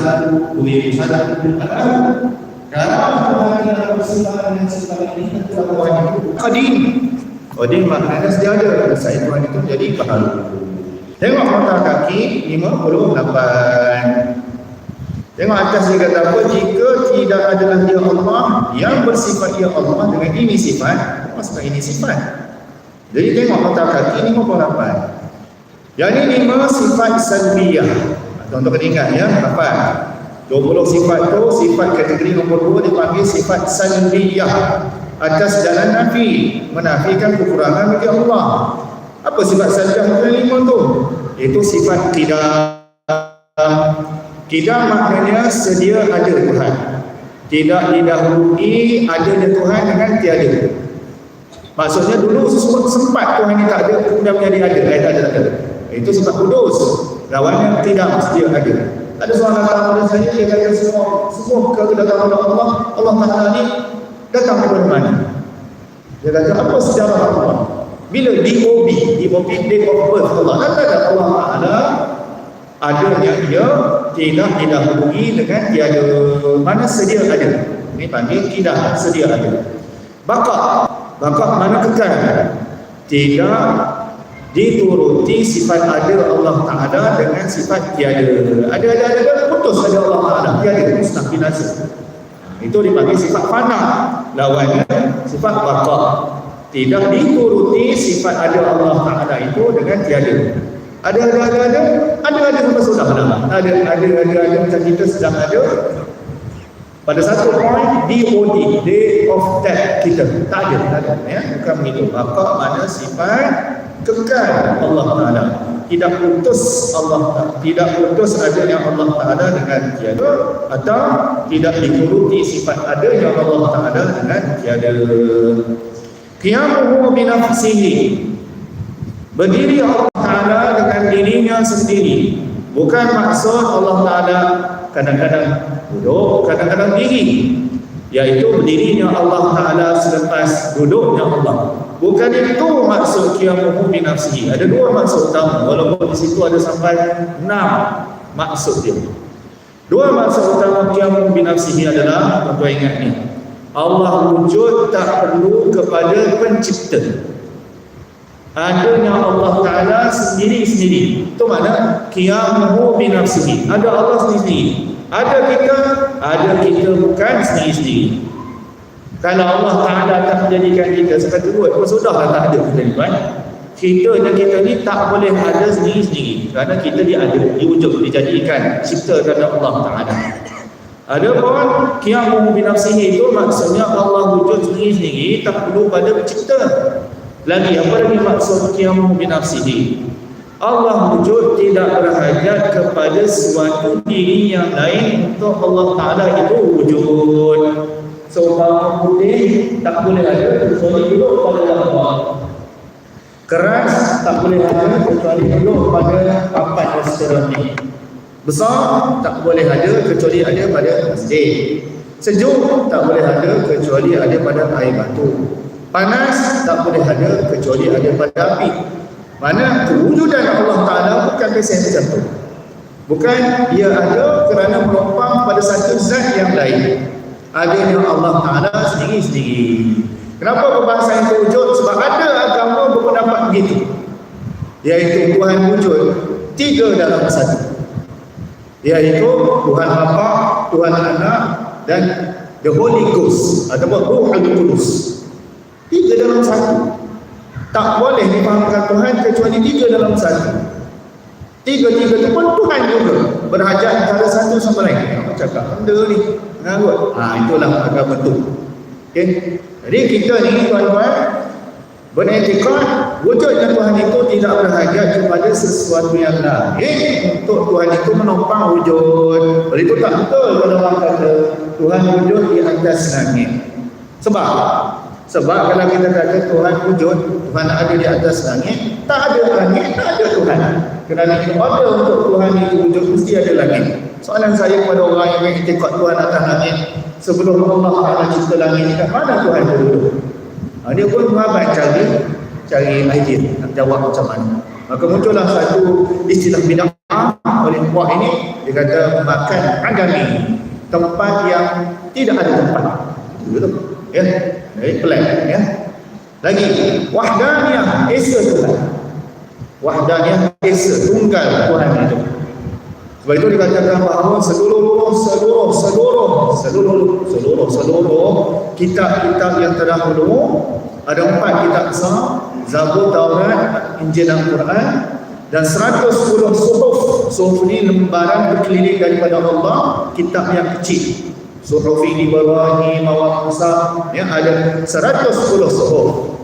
satu, dua satu, kalau Tuhan dalam bersifat dan sifat ini tentu Tuhan itu qadim. Qadim maknanya sedia ada. Saya Tuhan itu jadi baharu. Tengok mata kaki 58. Tengok atas dia kata apa? Jika tidak adalah dia Allah yang bersifat dia Allah dengan ini sifat, maksudnya ini sifat. Jadi tengok mata kaki 58. Yang ini lima sifat salbiyah. Tuan-tuan kena ingat ya, apa? 20 sifat tu sifat kategori nombor 2 dipanggil sifat salbiyah atas jalan nafi menafikan kekurangan bagi Allah. Apa sifat salbiyah yang lima tu? Itu sifat tidak. Tidak maknanya sedia ada Tuhan. Tidak didahului adanya Tuhan dengan tiada. Maksudnya dulu sempat Tuhan ini tak ada kemudian menjadi ada. Eh, tak ada, tak ada. itu sifat kudus lawannya tidak sedia ada ada seorang datang kepada saya, dia kata semua semua kedatangan Allah, Allah Taala ni datang kepada mana? Dia kata apa sejarah Allah? Bila DOB, DOB Day of Birth Allah, kata ada Allah Taala adanya dia tidak didahului dengan tiada mana sedia ada. Ini panggil tidak sedia ada. Bakat, bakat mana kekal? Tidak dituruti sifat ada Allah Ta'ala dengan sifat tiada. Ada ada ada, ada putus ada Allah Ta'ala. Tiada. Musnah binasa itu dipanggil sifat fana. Lawannya sifat baqa tidak dituruti sifat ada Allah Ta'ala itu dengan tiada. Ada ada ada ada. Ada ada sampai sudah ada ada ada ada ada. Macam kita sedang ada. Pada satu point DOD day of death kita. Tak ada tak ada ya. Bukan begitu. Baqa mana sifat kekal Allah Taala. Tidak putus. Allah tidak putus adanya Allah Taala dengan tiada atau tidak dituruti sifat adanya Allah Taala dengan tiada. Qiyamuhu bi nafsihi. Berdiri Allah Taala dengan dirinya sendiri. Bukan maksud Allah Taala kadang-kadang duduk kadang-kadang diri iaitu berdirinya Allah Taala selepas duduknya Allah Bukan itu maksud qiyamuhu bi nafsihi. Ada dua maksud utama walaupun di situ ada sampai enam maksud dia. Dua maksud utama qiyamuhu bi nafsihi adalah tuan ingat ni. Allah wujud tak perlu kepada pencipta. Adanya Allah Taala sendiri-sendiri. Itu makna qiyamuhu bi nafsihi. Ada Allah sendiri. Ada kita, ada kita bukan sendiri-sendiri. Kalau Allah Ta'ala tak menjadikan kita seperti buat, apa sudahlah tak ada kita ni kan? Kita dan kita ni tak boleh ada sendiri-sendiri. Kerana kita dia ada, diwujud, dijadikan, cipta kerana Allah Ta'ala. Ada pun, kiamu binafsihi itu maksudnya Allah wujud sendiri-sendiri, tak perlu pada pencipta. Lagi, apa lagi maksud kiamu binafsihi? Allah wujud tidak berhajat kepada suatu diri yang lain untuk Allah Ta'ala itu wujud. Seumpama putih tak boleh ada kecuali duduk pada Allah. Keras tak boleh ada kecuali duduk pada papan ini. Besar tak boleh ada kecuali ada pada masjid. Sejuk tak boleh ada kecuali ada pada air batu. Panas tak boleh ada kecuali ada pada api. Mana kewujudan Allah Ta'ala bukan biasa macam tu. Bukan dia ada kerana menumpang pada satu zat yang lain adanya Allah Ta'ala sendiri-sendiri. Kenapa perbahasan itu wujud? Sebab ada agama berpendapat begitu. Iaitu Tuhan wujud tiga dalam satu. Iaitu Tuhan Bapa, Tuhan Anak dan The Holy Ghost ataupun Ruh Al-Qudus. Tiga dalam satu. Tak boleh difahamkan Tuhan kecuali tiga dalam satu. Tiga-tiga itu pun Tuhan juga. Berhajat antara satu sama lain. Apa cakap? Benda ni mengarut. Ha, itulah agama tu. Okay. Jadi kita ni tuan-tuan beretikad wujudnya Tuhan itu tidak berhajat kepada sesuatu yang lain untuk Tuhan itu menopang wujud. Oleh itu tak betul kalau orang kata Tuhan wujud di atas langit. Sebab sebab kalau kita kata Tuhan wujud, Tuhan ada di atas langit, tak ada langit, tak ada Tuhan. Kerana itu ada untuk Tuhan itu wujud, mesti ada langit. Soalan saya kepada orang yang mengiktikad Tuhan atas langit sebelum Allah Taala cipta langit ni mana Tuhan itu duduk? Ha, dia pun mengabat cari cari idea nak jawab macam mana. Maka muncullah satu istilah bid'ah oleh puak ini dia kata makan agami tempat yang tidak ada tempat betul ya jadi pelan ya. Lagi wahdaniyah esa Tuhan wahdaniyah esa tunggal Tuhan itu. Sebab itu dikatakan bahawa seluruh seluruh seluruh seluruh seluruh seluruh kitab-kitab yang terdahulu ada empat kitab besar Zabur, Taurat, Injil dan Quran dan 110 suhuf suhuf ini lembaran berkeliling daripada Allah kitab yang kecil suhuf Ibrahim Mawar Musa yang ada 110 suhuf.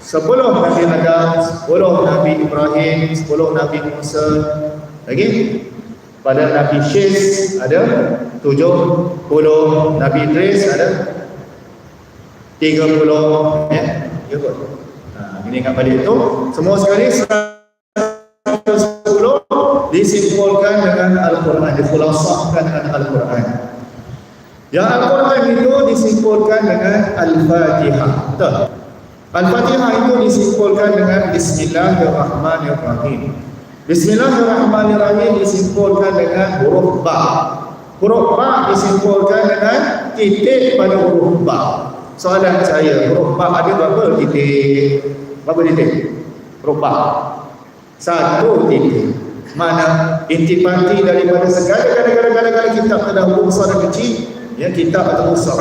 Sebelum Nabi Adam 10 Nabi Ibrahim 10 Nabi Musa. Lagi pada Nabi Syis ada 70 Nabi Idris ada 30 ya? Ya kot. Ha, ini ingat balik itu semua sekali 110 disimpulkan dengan Al-Quran difulasahkan dengan Al-Quran yang Al-Quran itu disimpulkan dengan Al-Fatihah betul? Al-Fatihah itu disimpulkan dengan Bismillahirrahmanirrahim. Bismillahirrahmanirrahim disimpulkan dengan huruf ba. Huruf ba disimpulkan dengan titik pada huruf ba. Soalan saya huruf ba ada berapa titik? Berapa titik? Huruf ba. Satu titik. Mana intipati daripada segala kadang-kadang kitab terdahulu besar dan kecil ya kitab atau musuh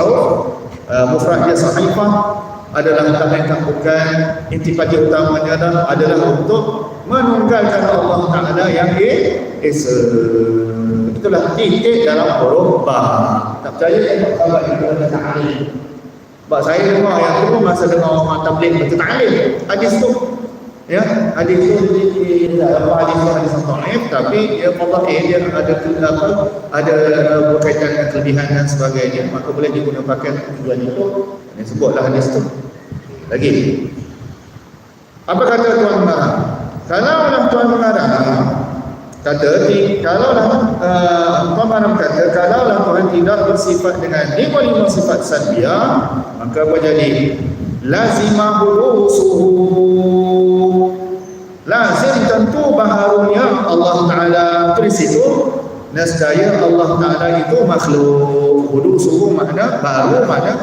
uh, mufrad dia sahifah adalah menetapkan bukan intipati utamanya adalah, adalah untuk menunggalkan Allah Ta'ala yang esa. Itulah titik dalam huruf ba tak percaya tengok kabar itu ada ta'alim sebab saya dengar yang tu masa dengar orang tablik betul ta'alim hadis tu. Ya hadis tu di dalam hadis tu hadis ta'alim tapi dia Allah dia ada apa ada berkaitan dengan kelebihan dan sebagainya maka boleh digunakan tujuan itu. Yang sebutlah hadis tu. Lagi. Apa kata Tuan Marah kalau orang Tuan Marah kata kalau lah uh, Tuan Marah kata kalau lah Tuhan tidak bersifat dengan lima-lima sifat salbiah maka apa jadi? Lazimah suhu tentu baharunya Allah Ta'ala tulis itu. Nescaya Allah Ta'ala itu makhluk. Hudusuhu makna baru makna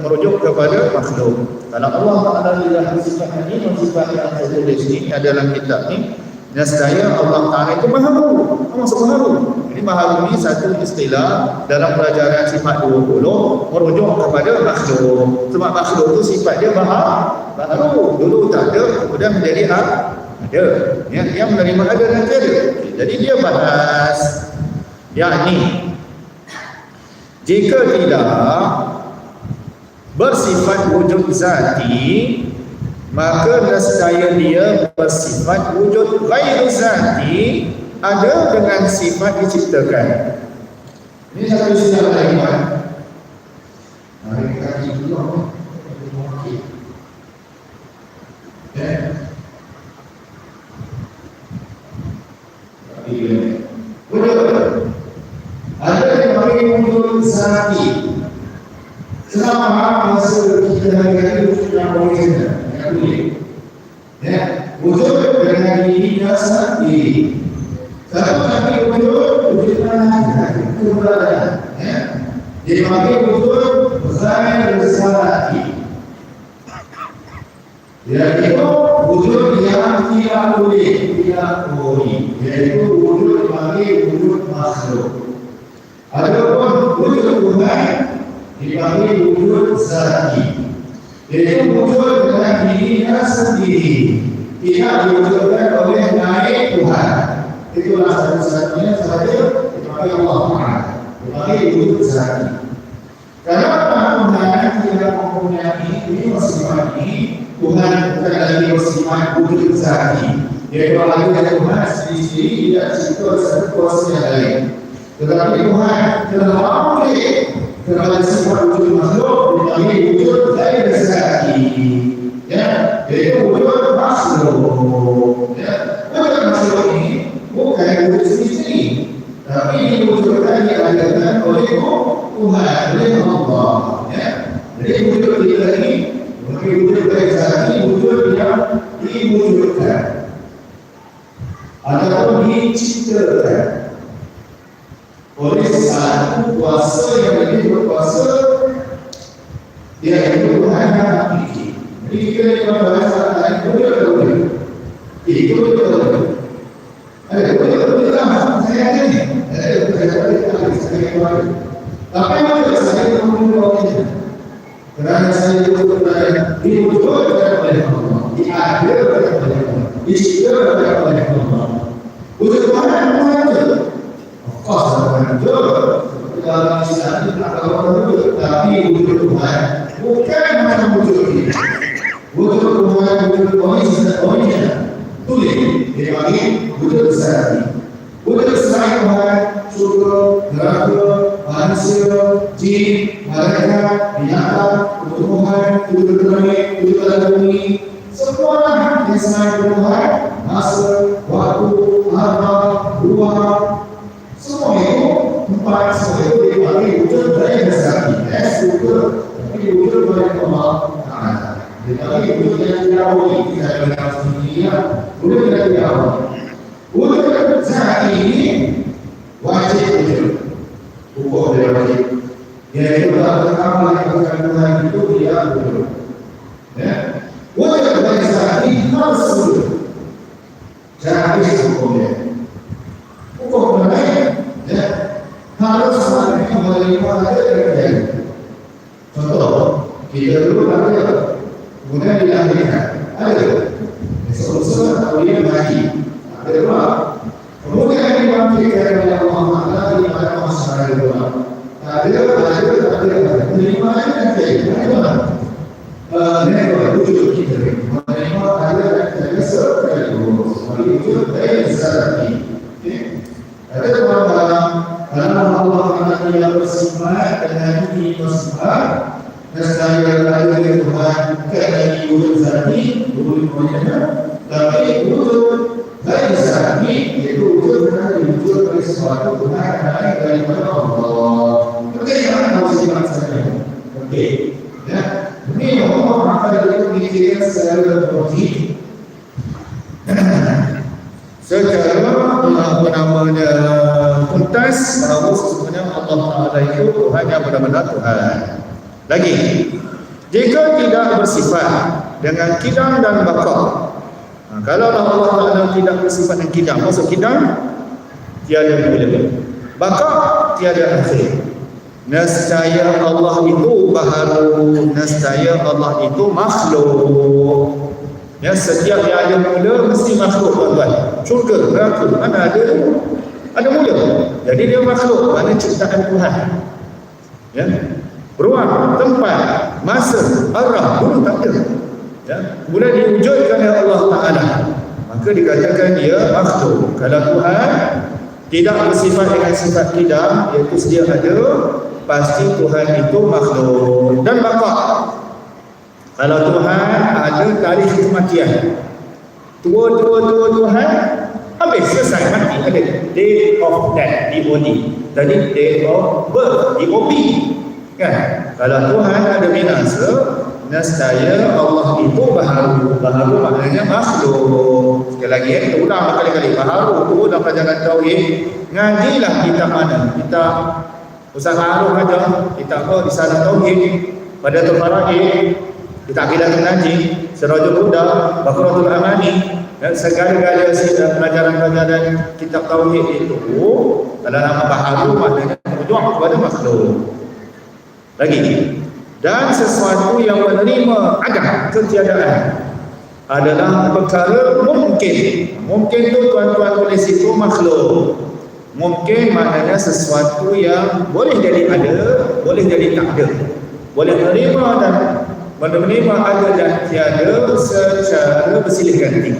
merujuk kepada makhluk. Kalau Allah Ta'ala tidak bersifat ini bersifat yang saya tulis ini adalah kitab ini nescaya Allah Ta'ala itu baharu maksud baharu ini baharu ini satu istilah dalam pelajaran sifat 20 merujuk kepada makhluk. Sebab makhluk itu sifat dia baharu baharu dulu tak ada kemudian menjadi ada yang, yang menerima ada dan tiada jadi dia bahas yakni jika tidak bersifat wujud zati maka nescaya dia bersifat wujud ghairu zati ada dengan sifat diciptakan. Ini satu istilah lain kan mari kita kaji dulu Yeah. Wujud Ada yang panggil zati Selama masa kita yang boleh kita Yang boleh Ya, wujud dengan dirinya sendiri Satu lagi wujud Wujud mana Itu berada? Ya Dia panggil wujud Zahir zati Ya, itu wujud yang tidak boleh tidak boleh. Yaitu wujud bagi wujud makhluk. Adapun wujud Tuhan dipanggil wujud zati yaitu wujud dengan dirinya sendiri tidak diwujudkan oleh naik Tuhan itulah satu-satunya sahaja dipanggil Allah Ta'ala dipanggil wujud zati Kenapa Tuhan tidak mempunyai ini masih ini Tuhan bukan lagi bersifat wujud zati. Yaitu dari Tuhan sendiri tidak cipta satu yang lain. Tetapi Tuhan telah mampu kepada sifat wujud makhluk menjadi wujud dari zati. Ya, yaitu wujud makhluk. Ya, wujud makhluk ini bukan wujud sendiri. Tapi diwujudkan diadakan oleh Tuhan, oleh Allah. Ya, jadi wujud kita ini wujud realisasi wujud yang diwujudkan ataupun diciptakan oleh satu kuasa yang lebih berkuasa dia itu Tuhan yang hakiki. Jadi kita ni kalau bahasa lain boleh atau boleh? Itu boleh atau boleh? Ada boleh atau boleh lah saya ada ni. Ada saya boleh tak boleh saya boleh. Tapi apa saya tidak boleh kerana saya itu berkata diwujud oleh Allah, diadil oleh Allah, dicipta oleh Allah. Wujud Tuhan Tuhan itu. Of course Tuhan itu. Dalam Islam itu ada orang itu, tapi wujud Tuhan bukan macam wujud ini. Wujud Tuhan wujud original, original. Tulis dia panggil wujud besar ini. Wujud besar Tuhan surga, neraka, manusia, jin, malaikat, binatang, tumbuhan, tubuh langit, tubuh dalam bumi, semua yang selain Tuhan, masa, waktu, harta, ruang, semua itu Eh, wujud, tapi wujud dari Allah Taala. Tetapi wujud yang tidak boleh kita dengar sendiri, wujud yang tidak boleh. Wujud saat ini wajib wujud hukum dia wajib dia itu tak beramal yang Tuhan itu dia wujud ya wujud bagi saat ini harus wujud jangan habis hukum dia hukum lain ya harus semuanya menerima ada kerja contoh kita dulu ada kemudian dilahirkan ada esok-esok atau dia mati ada dua Kemudian dibangkitkan oleh Allah Taala di pada masa kedua. Ada ada ada menerima ada ada. Mereka wujud kita menerima ada ada sesuatu yang wujud dari besar ini. Ada orang karena Allah Taala yang bersifat dengan ini bersifat Nescaya ada Tuhan kerana wujud zati, wujud wajah, tapi wujud dari saat ini itu wujud benar dari sesuatu benar naik daripada Allah. Oke, jangan tahu sifat saja. Oke, ya. Ini Allah maka itu dikira secara berarti secara apa namanya tuntas bahawa sesungguhnya Allah Taala itu Tuhan yang benar-benar Tuhan. Lagi, jika tidak bersifat dengan kidam dan bakal Ha, kalau Allah Taala tidak bersifat yang kidam, maksud kidam tiada mula, bakal tiada akhir. Nescaya Allah itu baharu, nescaya Allah itu makhluk. Ya, setiap yang ada mula mesti makhluk tuan-tuan. Syurga, neraka, mana ada ada mula. Jadi dia makhluk, mana ciptaan Tuhan. Ya. Ruang, tempat, masa, arah, pun tak ada ya, kemudian diwujudkan oleh Allah Ta'ala maka dikatakan dia makhluk kalau Tuhan tidak bersifat dengan sifat tidak iaitu sedia ada pasti Tuhan itu makhluk. Dan bakal kalau Tuhan ada tarikh kematian. Tua-tua-tua Tuhan habis selesai mati. Ada day of death DOD tadi day of birth DOB kan? Kalau Tuhan ada binasa Nescaya Allah itu baharu. Baharu maknanya makhluk. Sekali lagi ya, kita ulang berkali-kali. Baharu itu dalam pelajaran Tauhid Ngajilah kita mana? Kita Ustaz Harum aja. Kita apa? Di sana Tauhid. Pada tu Faraid Kita akidah ngaji. Serajul Huda Bakratul Amani dan segala-gala pelajaran-pelajaran kitab Tauhid itu Kalau nama baharu maknanya Berjuang kepada makhluk. Lagi dan sesuatu yang menerima ada ketiadaan adalah perkara mungkin. Mungkin tu tuan-tuan tulis itu makhluk. Mungkin maknanya sesuatu yang boleh jadi ada boleh jadi tak ada. Boleh menerima dan menerima ada dan tiada secara bersilih ganti.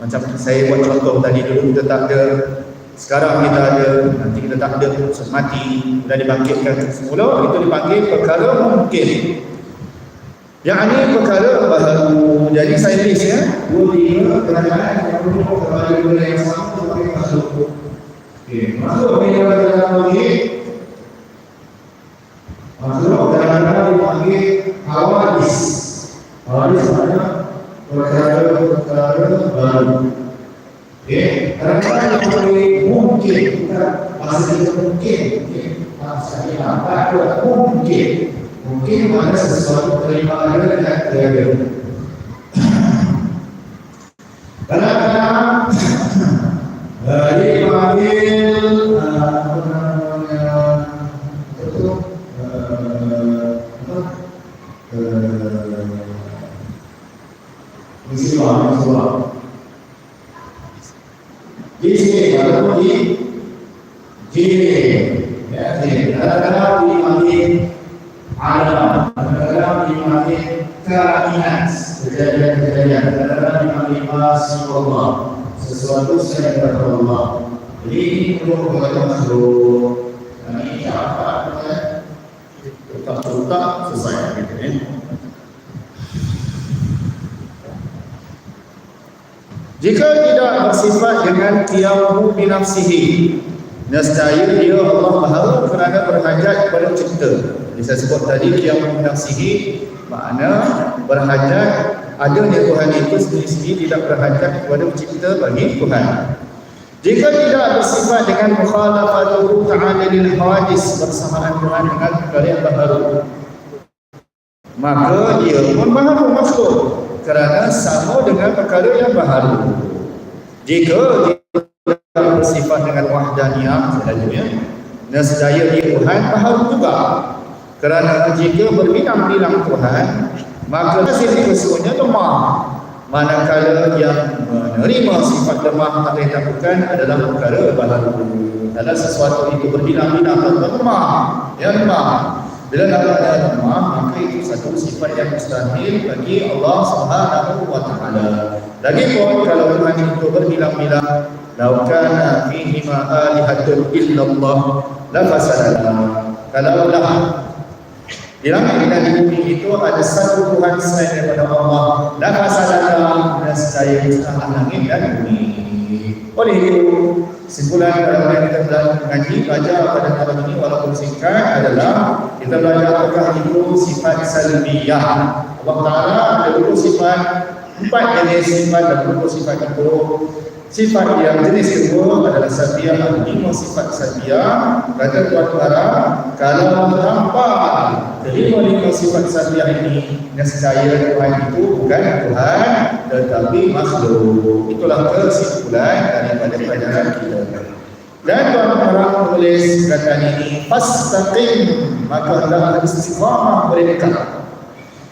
Macam saya buat contoh tadi dulu kita tak ada sekarang kita ada, nanti kita tak ada, mati dan dibangkitkan semula, itu dipanggil perkara mungkin. Yang ini perkara baharu. Jadi saya list ya, dua tiga kerajaan yang perlu kepada benda yang sama sebagai masuk. Masuk bila dalam lagi. Masuk dalam dipanggil hawadis. Hawadis maknanya perkara-perkara baru. Kadang-kadang yang boleh mungkin kita masa kita mungkin, masa kita apa mungkin, mungkin ada sesuatu terima ada dan tiada. Kadang-kadang eh, dia panggil eh, apa namanya itu eh, apa eh, musibah musibah di sini ataupun di kiri ya sini kadang-kadang dipanggil alam kadang-kadang dipanggil kainat kejadian-kejadian kadang-kadang dipanggil masih Allah sesuatu selain daripada Allah jadi ini perlu kita masuk dan ini apa ya tetap-tetap selesai gitu ya Jika tidak bersifat dengan qiyamu binafsihi Nescaya dia Allah Maha kerana berhajat kepada cipta Jadi saya sebut tadi qiyamu binafsihi Makna berhajat adanya Tuhan itu sendiri-sendiri tidak berhajat kepada cipta bagi Tuhan. Jika tidak bersifat dengan mukhalafatuhu ta'ala lil hawadis bersamaan dengan dengan perkara yang baharu maka dia pun baharu makhluk kerana sama dengan perkara yang baharu. Jika dia bersifat dengan wahdaniyah selalunya, nescaya dia Tuhan baharu juga. Kerana jika berbilang-bilang Tuhan, maka hasil kesuanya lemah. Manakala yang menerima sifat lemah atau yang takutkan adalah perkara baharu. Adalah sesuatu itu berbilang-bilang lemah. Yang lemah. Bila dalam keadaan lemah, maka itu satu sifat yang mustahil bagi Allah Subhanahu wa taala. Lagi pun kalau Tuhan itu berbilang-bilang, "Lau kana fihi ma alihatun illallah la fasadana." Kalau lah di langit dan di bumi itu ada satu Tuhan selain daripada Allah, la fasadana nescaya musnah langit dan bumi. Oleh itu, Simpulan kalau kita belajar mengaji, belajar pada malam ini walaupun singkat adalah kita belajar apakah itu sifat salbiyah. Allah Ta'ala ada sifat, empat jenis sifat dan dua sifat itu. Sifat yang jenis kedua adalah salbiyah, lima sifat salbiyah. Kata Tuan Tuara, kalau tanpa kelima lima sifat salbiyah ini, nescaya Tuhan itu bukan Tuhan, tetapi makhluk. Itulah kesimpulan daripada pelajaran kita. Dan Tuan Tuara menulis kata ini, Fastaqim, maka adalah istiqamah mereka.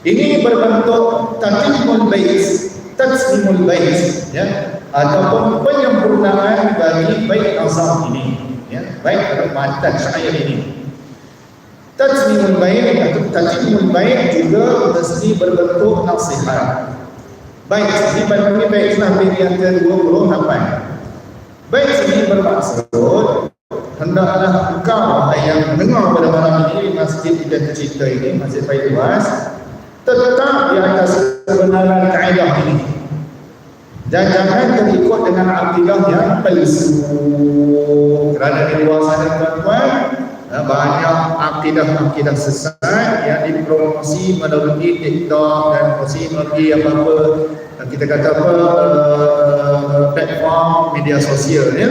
Ini berbentuk tatimul bait, taslimul bait, ya ataupun penyempurnaan bagi baik azam ini ya baik permatan syair ini. Tajmimul baik atau tajmimul baik juga mesti berbentuk nasihat. Baik ini bagi baik sampai yang ke-28 baik ini bermaksud hendaklah engkau yang mendengar pada malam ini masjid dan cerita ini masjid baik luas tetap di atas kebenaran ini dan jangan terikut dengan akidah yang palsu kerana di luar sana tuan-tuan eh, banyak akidah-akidah sesat yang dipromosi melalui TikTok dan promosi melalui apa-apa kita kata apa uh, platform media sosial ya.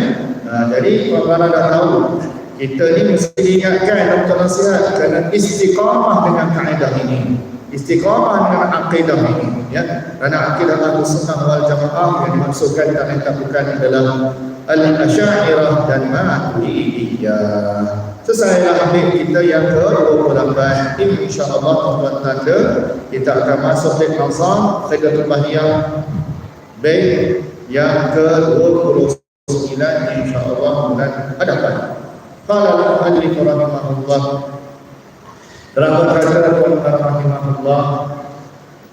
Jadi tuan-tuan dah tahu kita ni mesti ingatkan Dr. Nasihat kerana istiqamah dengan kaedah ini istiqamah dengan akidah ini ya. Kerana akidah ahli sunnah wal jamaah yang dimaksudkan dan dikatakan adalah al-asyairah dan maturidiyah selesai ambil kita yang ke 28 insyaAllah tuan tanda kita akan masuk di nazam Khidatul Bahiyah baik yang ke 29 insyaAllah bulan hadapan. Qala al-Mu'allif rahimahullah dalam berkata Tuhan rahimahullah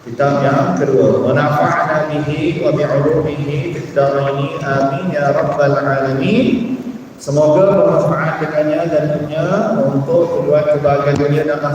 kitab yang kedua wa nafa'na bihi wa bi'ulumihi fid dharaini amin ya rabbal alamin. Semoga bermanfaat dengannya dan dunia untuk kedua kebahagiaan dunia dan